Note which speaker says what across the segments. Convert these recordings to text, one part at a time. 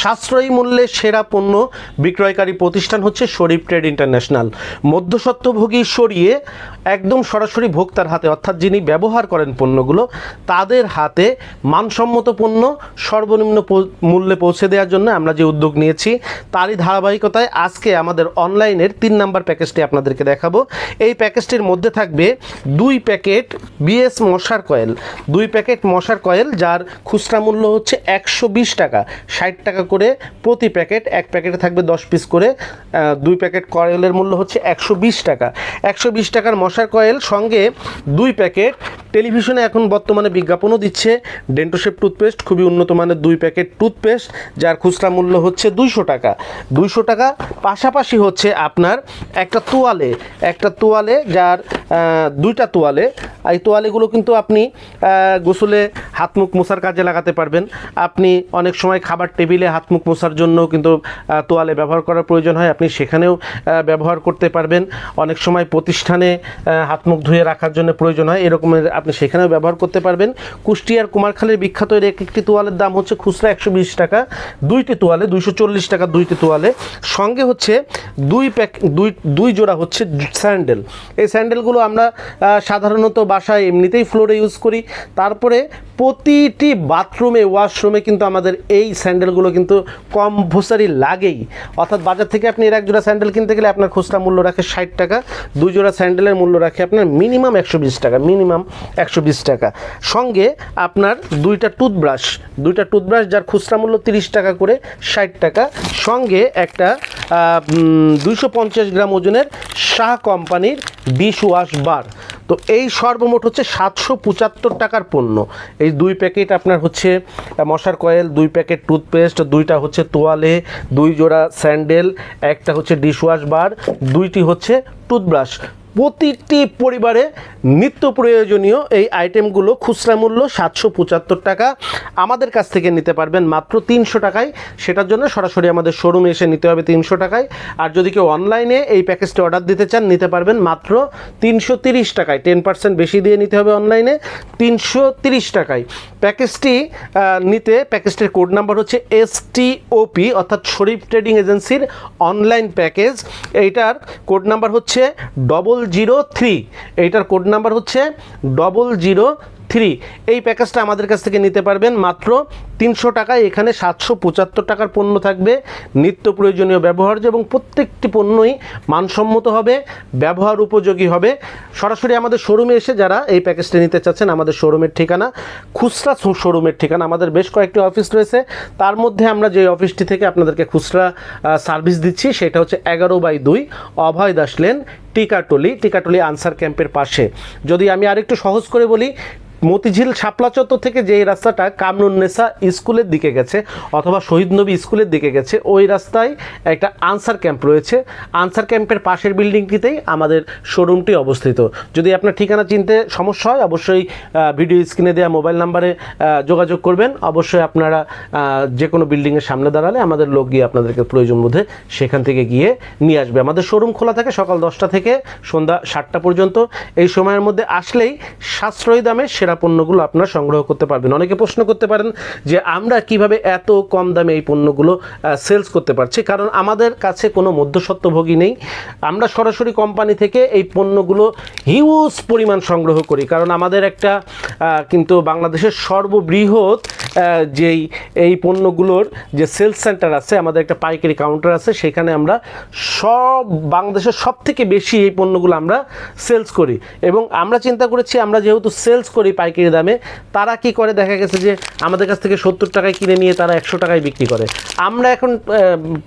Speaker 1: সাশ্রয়ী মূল্যে সেরা পণ্য বিক্রয়কারী প্রতিষ্ঠান হচ্ছে শরীফ ট্রেড ইন্টারন্যাশনাল। মধ্যস্বত্বভোগী সরিয়ে একদম সরাসরি ভোক্তার হাতে, অর্থাৎ যিনি ব্যবহার করেন পণ্যগুলো, তাদের হাতে মানসম্মত পণ্য সর্বনিম্ন মূল্যে পৌঁছে দেওয়ার জন্য আমরা যে উদ্যোগ নিয়েছি, তারই ধারাবাহিকতায় আজকে আমাদের অনলাইনের তিন নাম্বার প্যাকেজটি আপনাদেরকে দেখাবো। এই প্যাকেজটির মধ্যে থাকবে দুই প্যাকেট বিএস মশার কয়েল। দুই প্যাকেট মশার কয়েল, যার খুচরা মূল্য হচ্ছে একশো বিশ টাকা, ষাট টাকা করে প্রতি প্যাকেট, এক প্যাকেটে থাকবে দশ পিস করে দুই প্যাকেট কয়েলের মূল্য হচ্ছে একশো বিশ টাকা। একশো বিশ টাকার মশার কয়েল সঙ্গে দুই প্যাকেট টেলিভিশনে এখন বর্তমানে বিজ্ঞাপনও দিচ্ছে। ডেন্টোশেপ টুথপেস্ট, খুবই উন্নত মানের দুই প্যাকেট টুথপেস্ট, যার খুচরা মূল্য হচ্ছে দুইশো টাকা। দুইশো টাকা পাশাপাশি হচ্ছে আপনার একটা তোয়ালে একটা তোয়ালে যার দুইটা তোয়ালে এই তোয়ালেগুলো কিন্তু আপনি গোসলে হাত মুখ মোছার কাজে লাগাতে পারবেন। আপনি অনেক সময় খাবার টেবিলে হাত মুখ মোছার জন্য কিন্তু তোয়ালে ব্যবহার করার প্রয়োজন হয়। আপনি সেখানেও ব্যবহার করতে পারবেন। অনেক সময় প্রতিষ্ঠানে হাত মুখ ধুয়ে রাখার জন্য প্রয়োজন হয়। এরকমের আপনি সেখানেও ব্যবহার করতে পারবেন। কুষ্টিয়ার কুমারখালের বিখ্যাত এর এক একটি তোয়ালের দাম হচ্ছে খুচরা একশো বিশ টাকা। দুইটি তোয়ালে, দুইশো চল্লিশ টাকা দুইটি তোয়ালে। সঙ্গে হচ্ছে দুই প্যাক, দুই দুই জোড়া হচ্ছে স্যান্ডেল। এই স্যান্ডেলগুলো আমরা সাধারণত বাসায় এমনিতেই ফ্লোরে ইউজ করি। তারপরে প্রতিটি বাথরুমে ওয়াশরুমে কিন্তু আমাদের এই স্যান্ডেলগুলো কিন্তু কম্পোসারি লাগেই। অর্থাৎ বাজার থেকে আপনি এর এক জোড়া স্যান্ডেল কিনতে গেলে আপনার খুচরা মূল্য রাখে ষাট টাকা, দুই জোড়া স্যান্ডেলের মূল্য রাখে আপনার মিনিমাম একশো বিশ টাকা মিনিমাম একশো বিশ টাকা। সঙ্গে আপনার দুইটা টুথব্রাশ দুইটা টুথব্রাশ যার খুচরা মূল্য তিরিশ টাকা করে ষাট টাকা। সঙ্গে একটা দুইশো পঞ্চাশ গ্রাম ওজনের শাহ কোম্পানির ডিশ ওয়াশ বার তো এই সর্বমোট হচ্ছে সাতশো পঁচাত্তর টাকার পণ্য। এই দুই প্যাকেট আপনার হচ্ছে মশার কয়েল, দুই প্যাকেট টুথপেস্ট, দুইটা হচ্ছে তোয়ালে, দুই জোড়া স্যান্ডেল, একটা হচ্ছে ডিশওয়াশ বার, দুইটি হচ্ছে টুথব্রাশ। প্রতিটি পরিবারে নিত্য প্রয়োজনীয় এই আইটেমগুলো খুচরা মূল্য সাতশো পঁচাত্তর টাকা। আমাদের কাছ থেকে নিতে পারবেন মাত্র তিনশো টাকায়। সেটার জন্য সরাসরি আমাদের শোরুমে এসে নিতে হবে তিনশো টাকায়। আর যদি কেউ অনলাইনে এই প্যাকেজটি অর্ডার দিতে চান, নিতে পারবেন মাত্র তিনশো তিরিশ টাকায়। টেন পার্সেন্ট বেশি দিয়ে নিতে হবে অনলাইনে, তিনশো তিরিশ টাকায়। প্যাকেজটি নিতে প্যাকেজটির কোড নাম্বার হচ্ছে এস ওপি অর্থাৎ শরীফ ট্রেডিং এজেন্সির অনলাইন প্যাকেজ। এইটার কোড নাম্বার হচ্ছে ডবল জিরো থ্রি এইটার কোড নাম্বার হচ্ছে ডবল জিরো থ্রি এই প্যাকেজটা আমাদের কাছ থেকে নিতে পারবেন মাত্র তিনশো টাকায় এখানে সাতশো পঁচাত্তর টাকার পণ্য থাকবে। নিত্য প্রয়োজনীয় ব্যবহার্য এবং প্রত্যেকটি পণ্যই মানসম্মত হবে, ব্যবহার উপযোগী হবে। সরাসরি আমাদের শোরুমে এসে যারা এই প্যাকেজটি নিতে চাচ্ছেন, আমাদের শোরুমের ঠিকানা, খুচরা শোরুমের ঠিকানা, আমাদের বেশ কয়েকটি অফিস রয়েছে। তার মধ্যে আমরা যে অফিসটি থেকে আপনাদেরকে খুচরা সার্ভিস দিচ্ছি, সেটা হচ্ছে এগারো বাই দুই অভয় দাস লেন টিকাটলি টিকাটলি আনসার ক্যাম্পের পাশে। যদি আমি আরেকটু সহজ করে বলি, মতিঝিল শাপলা চত্বর থেকে যে রাস্তাটা কামরুন্নেসা স্কুলের দিকে গেছে, অথবা শহীদ নবী স্কুলের দিকে গেছে। ওই রাস্তায় একটা আনসার ক্যাম্প রয়েছে। আনসার ক্যাম্পের পাশের বিল্ডিংটিতেই আমাদের শোরুমটি অবস্থিত। যদি আপনার ঠিকানা চিনতে সমস্যা হয়, অবশ্যই ভিডিও স্ক্রিনে দেওয়া মোবাইল নাম্বারে যোগাযোগ করবেন। অবশ্যই আপনারা যে কোনো বিল্ডিংয়ের সামনে দাঁড়ালে আমাদের লোক গিয়ে আপনাদেরকে প্রয়োজন বোধে সেখান থেকে গিয়ে নিয়ে আসবে। আমাদের শোরুম খোলা থাকে সকাল দশটা থেকে সন্ধ্যা সাতটা পর্যন্ত। এই সময়ের মধ্যে আসলেই সাশ্রয়ী দামে সেরা পণ্যগুলো আপনারা সংগ্রহ করতে পারবেন। অনেকে প্রশ্ন করতে পারেন যে আমরা কীভাবে এত কম দামে এই পণ্যগুলো সেলস করতে পারছি। কারণ আমাদের কাছে কোনো মধ্যস্বত্বভোগী নেই। আমরা সরাসরি কোম্পানি থেকে এই পণ্যগুলো হিউজ পরিমাণ সংগ্রহ করি। কারণ আমাদের একটা কিন্তু বাংলাদেশের সর্ববৃহৎ যেই এই পণ্যগুলোর যে সেলস সেন্টার আছে, আমাদের একটা পাইকারি কাউন্টার আছে, সেখানে আমরা সব, বাংলাদেশের সব থেকে বেশি এই পণ্যগুলো আমরা সেলস করি। এবং আমরা চিন্তা করেছি, আমরা যেহেতু সেলস করি পাইকারি দামে, তারা কি করে? দেখা গেছে যে আমাদের কাছ থেকে সত্তর টাকায় কিনে নিয়ে তারা একশো টাকায় বিক্রি করে। আমরা এখন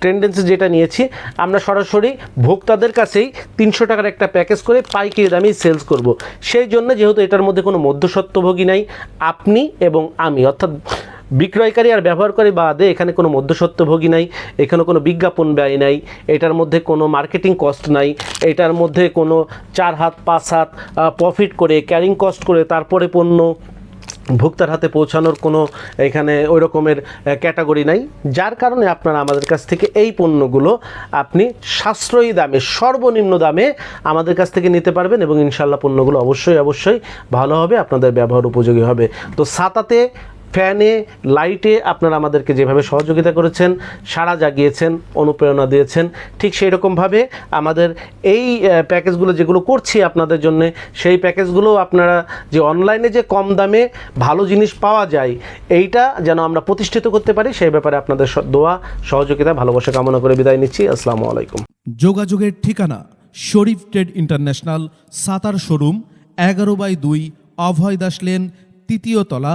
Speaker 1: টেন্ডেন্সি যেটা নিয়েছি, আমরা সরাসরি ভোক্তাদের কাছেই তিনশো টাকার একটা প্যাকেজ করে পাইকারি দামেই সেলস করব। সেই জন্য যেহেতু এটার মধ্যে কোনো মধ্যস্বত্বভোগী নাই, আপনি এবং আমি, অর্থাৎ বিক্রয়কারী আর ব্যবহারকারী বাদে এখানে কোনো মধ্যস্বত্বভোগী নাই, এখানে কোনো বিজ্ঞাপন ব্যয় নাই, এটার মধ্যে কোনো মার্কেটিং কস্ট নাই, এটার মধ্যে কোনো চার হাত, পাঁচ হাত প্রফিট করে ক্যারিং কস্ট করে, তারপরে পণ্য ভোক্তার হাতে পৌঁছানোর কোনো এখানে ওই রকমের ক্যাটাগরি নাই। যার কারণে আপনারা আমাদের কাছ থেকে এই পণ্যগুলো আপনি সাশ্রয়ী দামে, সর্বনিম্ন দামে আমাদের কাছ থেকে নিতে পারবেন এবং ইনশাল্লাহ পণ্যগুলো অবশ্যই অবশ্যই ভালো হবে, আপনাদের ব্যবহার উপযোগী হবে। তো সাতাতে ফ্যানে, লাইটে আপনারা আমাদেরকে যেভাবে সহযোগিতা করেছেন, সাড়া জাগিয়েছেন, অনুপ্রেরণা দিয়েছেন, ঠিক সেই রকমভাবে আমাদের এই প্যাকেজগুলো যেগুলো করছি আপনাদের জন্য, সেই প্যাকেজগুলো আপনারা যে অনলাইনে যে কম দামে ভালো জিনিস পাওয়া যায়, এইটা যেন আমরা প্রতিষ্ঠিত করতে পারি, সেই ব্যাপারে আপনাদের দোয়া, সহযোগিতা, ভালোবাসা কামনা করে বিদায় নিচ্ছি। আসসালামু আলাইকুম।
Speaker 2: যোগাযোগের ঠিকানা, Sharif trade international, Sattar showroom, এগারো বাই দুই, অভয় দাস লেন, তৃতীয় তলা